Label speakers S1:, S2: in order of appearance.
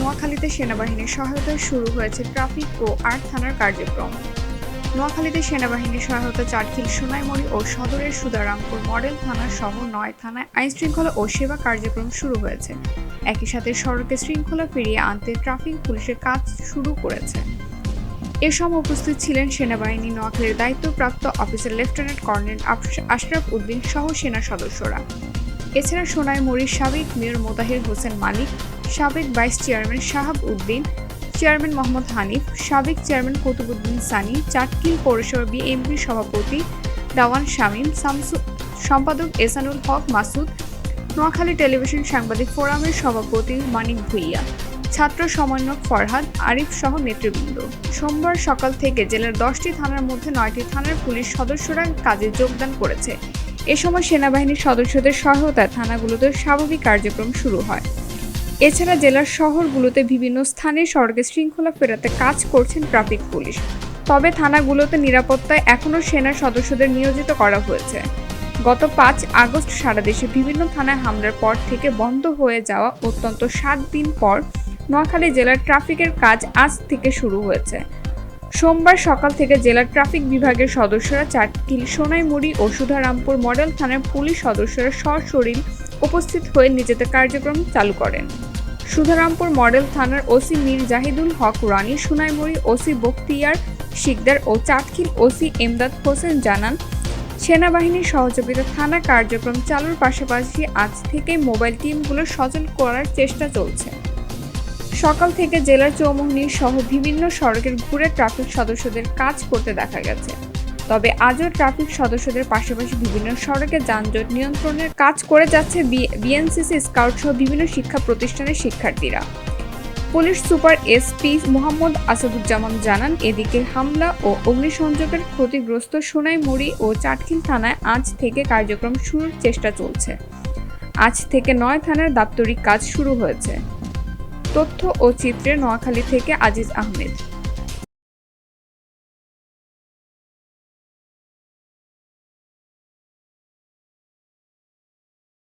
S1: নোয়াখালীতে সেনাবাহিনীর সহায়তায় শুরু হয়েছে ট্রাফিক ও আর্ট থানার কার্যক্রম নোয়াখালীতে সেনাবাহিনীর সহায়তা চারখিল সোনাইমুড়ি ও সদরের সুদারামপুর মডেল থানা সহ নয় থানায় আইন শৃঙ্খলা ও সেবা কার্যক্রম শুরু হয়েছে একই সাথে সড়কে শৃঙ্খলা ফিরিয়ে আনতে ট্রাফিক পুলিশের কাজ শুরু করেছে এ সময় উপস্থিত ছিলেন সেনাবাহিনী নোয়াখালীর দায়িত্বপ্রাপ্ত officer lieutenant colonel Ashraf Uddin সহ সেনা সদস্যরা এছাড়া সোনাইমুড়ির সাবেক মেয়র মোতাহির হোসেন মালিক সাবেক vice chairman Shahab Uddin chairman Mohammad Hanif সাবেক চেয়ারম্যান কুতুবুদ্দিন সানি চাটকিল পৌরসভা বিএমপি সভাপতি দাওয়ান শামীম সামসু সম্পাদক এসানুল হক মাসুদ নোয়াখালী টেলিভিশন সাংবাদিক ফোরামের সভাপতি মানিক ভুইয়া ছাত্র সমন্বয়ক ফরহাদ আরিফ সহ নেতৃবৃন্দ সোমবার সকাল থেকে জেলার দশটি থানার মধ্যে নয়টি থানার পুলিশ সদস্যরা কাজে যোগদান করেছে এ সময় সেনাবাহিনীর সদস্যদের সহায়তায় থানাগুলোতে স্বাভাবিক কার্যক্রম শুরু হয় এছাড়া জেলার শহরগুলোতে বিভিন্ন স্থানে সড়কে শৃঙ্খলা ফেরাতে কাজ করছেন ট্রাফিক পুলিশ তবে থানাগুলোতে নিরাপত্তায় এখনও সেনার সদস্যদের নিয়োজিত করা হয়েছে গত পাঁচ আগস্ট সারা দেশে বিভিন্ন থানায় হামলার পর থেকে বন্ধ হয়ে যাওয়া অত্যন্ত সাত দিন পর নোয়াখালী জেলার ট্রাফিকের কাজ আজ থেকে শুরু হয়েছে সোমবার সকাল থেকে জেলার ট্রাফিক বিভাগের সদস্যরা চারটি সোনাইমুড়ি ও সুধারামপুর মডেল থানার পুলিশ সদস্যরা সশরীর উপস্থিত হয়ে নিজেদের কার্যক্রম চালু করেন সুধারামপুর মডেল থানার ওসি মীর জাহিদুল হক রানী সুনাইমুড়ি ওসি বখতিয়ার শিকদার ও চাঁদখিল ওসি এমদাদ হোসেন জানান সেনাবাহিনীর সহযোগিতা থানা কার্যক্রম চালুর পাশাপাশি আজ থেকে মোবাইল টিমগুলো সচল করার চেষ্টা চলছে সকাল থেকে জেলার চৌমুহনী সহ বিভিন্ন সড়কের ঘুরে ট্রাফিক সদস্যদের কাজ করতে দেখা গেছে তবে আজও ট্রাফিক সদস্যদের পাশাপাশি বিভিন্ন সড়কে যানজট নিয়ন্ত্রণের কাজ করে যাচ্ছে বিএনসিসি স্কাউট সহ বিভিন্ন শিক্ষা প্রতিষ্ঠানের শিক্ষার্থীরা police super SP Mohammad Asaduzzaman জানান এদিকে হামলা ও অগ্নিসংযোগের ক্ষতিগ্রস্ত সোনাইমুড়ি ও চাটখিল থানায় আজ থেকে কার্যক্রম শুরুর চেষ্টা চলছে আজ থেকে নয় থানার দাপ্তরিক কাজ শুরু হয়েছে তথ্য ও চিত্রে নোয়াখালী থেকে আজিজ আহমেদ